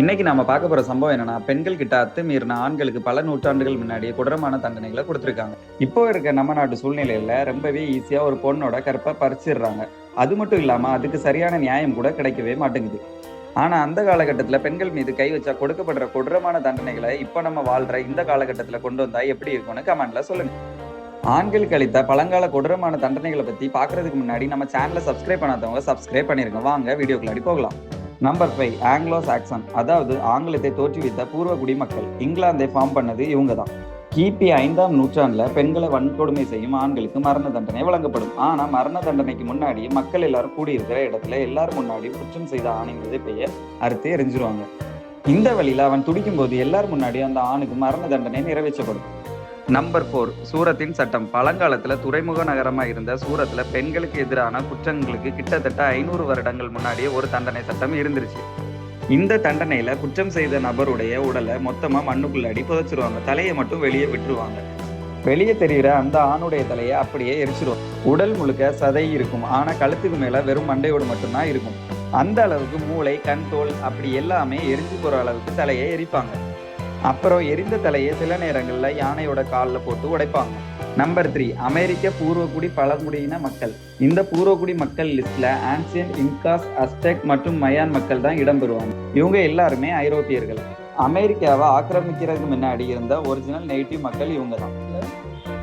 இன்னைக்கு நம்ம பார்க்க போற சம்பவம் என்னன்னா பெண்கள் கிட்ட அத்துமீறின ஆண்களுக்கு பல நூற்றாண்டுகள் முன்னாடியே கொடூரமான தண்டனைகளை கொடுத்துருக்காங்க. இப்போ இருக்க நம்ம நாட்டு சூழ்நிலையில ரொம்பவே ஈஸியா ஒரு பொண்ணோட கற்பை பறிச்சிடுறாங்க. அது மட்டும் இல்லாம அதுக்கு சரியான நியாயம் கூட கிடைக்கவே மாட்டேங்குது. ஆனா அந்த காலகட்டத்துல பெண்கள் மீது கை வச்சா கொடுக்கப்படுற கொடூரமான தண்டனைகளை இப்போ நம்ம வாழ்ற இந்த காலகட்டத்துல கொண்டு வந்தா எப்படி இருக்கும்னு கமெண்ட்ல சொல்லுங்க. ஆண்களுக்கு அளித்த பழங்கால கொடூரமான தண்டனைகளை பத்தி பார்க்கறதுக்கு முன்னாடி நம்ம சேனலை சப்ஸ்கிரைப் பண்ணாதவங்க சப்ஸ்கிரைப் பண்ணிருங்க. வாங்க வீடியோக்குள்ளாடி போகலாம். நம்பர் ஃபைவ் ஆங்கிலோ சாக்சன் அதாவது ஆங்கிலத்தை தோற்றுவித்த பூர்வ குடிமக்கள். இங்கிலாந்தை ஃபார்ம் பண்ணது இவங்க தான் கிபி ஐந்தாம் நூற்றாண்டில் பெண்களை வன்கொடுமை செய்யும் ஆண்களுக்கு மரண தண்டனை வழங்கப்படும். ஆனால் மரண தண்டனைக்கு முன்னாடி மக்கள் எல்லாரும் கூடியிருக்கிற இடத்துல எல்லாரும் முன்னாடி குற்றம் செய்த ஆணின் பெயர் அறுத்து எரிஞ்சிருவாங்க. இந்த வழியில் அவன் துடிக்கும் போது எல்லார் முன்னாடி அந்த ஆணுக்கு மரண தண்டனை நிறைவேற்றப்படும். நம்பர் ஃபோர் சூரத்தின் சட்டம். பழங்காலத்தில் துறைமுக நகரமாக இருந்த சூரத்தில் பெண்களுக்கு எதிரான குற்றங்களுக்கு கிட்டத்தட்ட ஐநூறு வருடங்கள் முன்னாடியே ஒரு தண்டனை சட்டம் இருந்துருச்சு. இந்த தண்டனையில் குற்றம் செய்த நபருடைய உடலை மொத்தமா மண்ணுக்குள்ளாடி புதைச்சிருவாங்க. தலையை மட்டும் வெளியே விட்டுருவாங்க. வெளியே தெரிகிற அந்த ஆணுடைய தலையை அப்படியே எரிச்சிருவாங்க உடல் முழுக்க சதை இருக்கும். ஆனால் கழுத்துக்கு மேலே வெறும் மண்டையோடு மட்டும்தான் இருக்கும். அந்த அளவுக்கு மூளை கண் தோல் அப்படி எல்லாமே எரிஞ்சு போகிற அளவுக்கு தலையை எரிப்பாங்க. அப்புறம் எரிந்த தலையை சில நேரங்களில் யானையோட காலில் போட்டு உடைப்பாங்க. நம்பர் த்ரீ அமெரிக்க பூர்வகுடி பழங்குடியின மக்கள். இந்த பூர்வகுடி மக்கள் லிஸ்ட்ல ஆன்சியன் இன்காஸ் அஸ்டெக் மற்றும் மயான் மக்கள் தான் இடம்பெறுவாங்க. இவங்க எல்லாருமே ஐரோப்பியர்கள். அமெரிக்காவை ஆக்கிரமிக்கிறதுக்கு முன்னாடி இருந்த ஒரிஜினல் நெகட்டிவ் மக்கள் இவங்க தான்.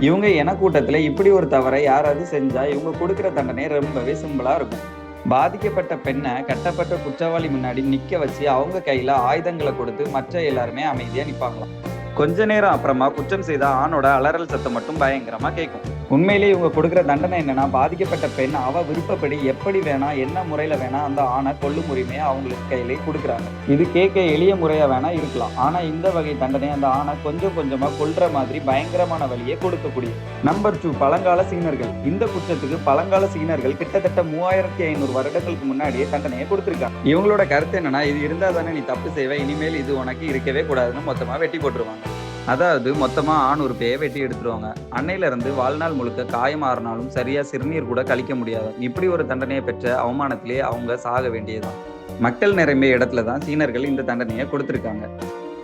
இவங்க இனக்கூட்டத்துல இப்படி ஒரு தவறை யாராவது செஞ்சா இவங்க கொடுக்குற தண்டனை ரொம்பவே சிம்பிளாக இருக்கும். பாதிக்கப்பட்ட பெண்ணை கட்டப்பட்ட குற்றவாளி முன்னாடி நிக்க வச்சு அவங்க கையில ஆயுதங்களை கொடுத்து மற்ற எல்லாருமே அமைதியா நிப்பாங்களாம். கொஞ்ச நேரம் அப்புறமா குற்றம் செய்த ஆணோட அலறல் சத்தம் மட்டும் பயங்கரமா கேட்கும் உண்மையிலேயே இவங்க கொடுக்குற தண்டனை என்னன்னா பாதிக்கப்பட்ட பெண் அவ விருப்பப்படி எப்படி வேணா என்ன முறையில வேணா அந்த ஆணை கொள்ளும் உரிமையை அவங்களுக்கு கையிலே கொடுக்குறாங்க. இது கேட்க எளிய முறையா வேணா இருக்கலாம். ஆனா இந்த வகை தண்டனை அந்த ஆணை கொஞ்சம் கொஞ்சமா கொல்ற மாதிரி பயங்கரமான வழியை கொடுக்கக்கூடிய. நம்பர் டூ பழங்கால சீனர்கள். இந்த குற்றத்துக்கு பழங்கால சீனர்கள் கிட்டத்தட்ட மூவாயிரத்தி ஐநூறு வருடங்களுக்கு முன்னாடியே தண்டனையை கொடுத்துருக்காங்க. இவங்களோட கருத்து என்னன்னா இது இருந்தா தானே நீ தப்பு செய்வ இனிமேல் இது உனக்கு இருக்கவே கூடாதுன்னு மொத்தமா வெட்டி போட்டுருவாங்க. அதாவது மொத்தமாக ஆண் உறுப்பையை வெட்டி எடுத்துருவாங்க. அன்னையில இருந்து வாழ்நாள் முழுக்க காயமாறினாலும் சரியா சிறுநீர் கூட கழிக்க முடியாது. இப்படி ஒரு தண்டனையை பெற்ற அவமானத்திலே அவங்க சாக வேண்டியதுதான். மக்கள் நிரம்பிய இடத்துல தான் சீனர்கள் இந்த தண்டனையை கொடுத்துருக்காங்க.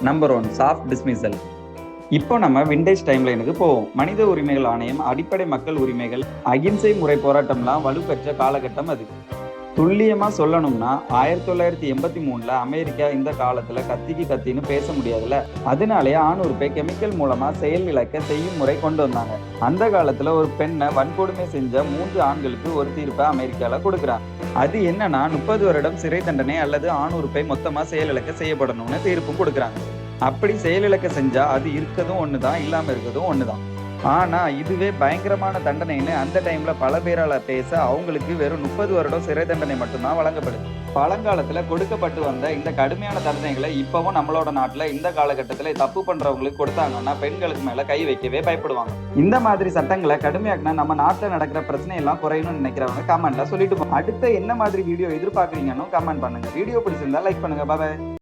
நம்பர் ஒன் சாஃப்ட் டிஸ்மிசல் இப்போ நம்ம விண்டேஜ் டைம்லைனுக்கு போவோம். மனித உரிமைகள் ஆணையம் அடிப்படை மக்கள் உரிமைகள் அகிம்சை முறை போராட்டம்லாம் வலுப்பெற்ற காலகட்டம் அது. துல்லியமாக சொல்லணும்னா ஆயிரத்தி தொள்ளாயிரத்தி எண்பத்தி மூணில் அமெரிக்கா இந்த காலத்தில் கத்திக்கு கத்தின்னு பேச முடியாதுல்ல. அதனாலேயே ஆணுறுப்பை கெமிக்கல் மூலமாக செயல் இழக்க செய்யும் முறை கொண்டு வந்தாங்க. அந்த காலத்தில் ஒரு பெண்ணை வன்கொடுமை செஞ்ச மூன்று ஆண்களுக்கு ஒரு தீர்ப்பை அமெரிக்காவில் கொடுக்குறாங்க அது என்னன்னா முப்பது வருடம் சிறை தண்டனை அல்லது ஆணுறுப்பை செயல் இழக்க செய்யப்படணும்னு தீர்ப்பு கொடுக்குறாங்க. அப்படி செயலிழக்க செஞ்சால் அது இருக்கதும் ஒன்று தான் இல்லாமல் இருக்கதும் தான் ஆனா இதுவே பயங்கரமான தண்டனைன்னு அந்த டைம்ல பல பேரால பேச அவங்களுக்கு வெறும் முப்பது வருடம் சிறை தண்டனை மட்டும்தான் வழங்கப்படுது. பழங்காலத்துல கொடுக்கப்பட்டு வந்த இந்த கடுமையான தண்டனைகளை இப்பவும் நம்மளோட நாட்டுல இந்த காலகட்டத்துல தப்பு பண்றவங்களுக்கு கொடுத்தாங்கன்னா பெண்களுக்கு மேல கை வைக்கவே பயப்படுவாங்க. இந்த மாதிரி சட்டங்களை கடுமையாக்குனா நம்ம நாட்டுல நடக்கிற பிரச்சனை எல்லாம் குறையணும்னு நினைக்கிறவங்க கமெண்ட்ல சொல்லிட்டு அடுத்த என்ன மாதிரி வீடியோ எதிர்பார்க்குறீங்கன்னு கமெண்ட் பண்ணுங்க. வீடியோ பிடிச்சிருந்தா லைக் பண்ணுங்க. Bye bye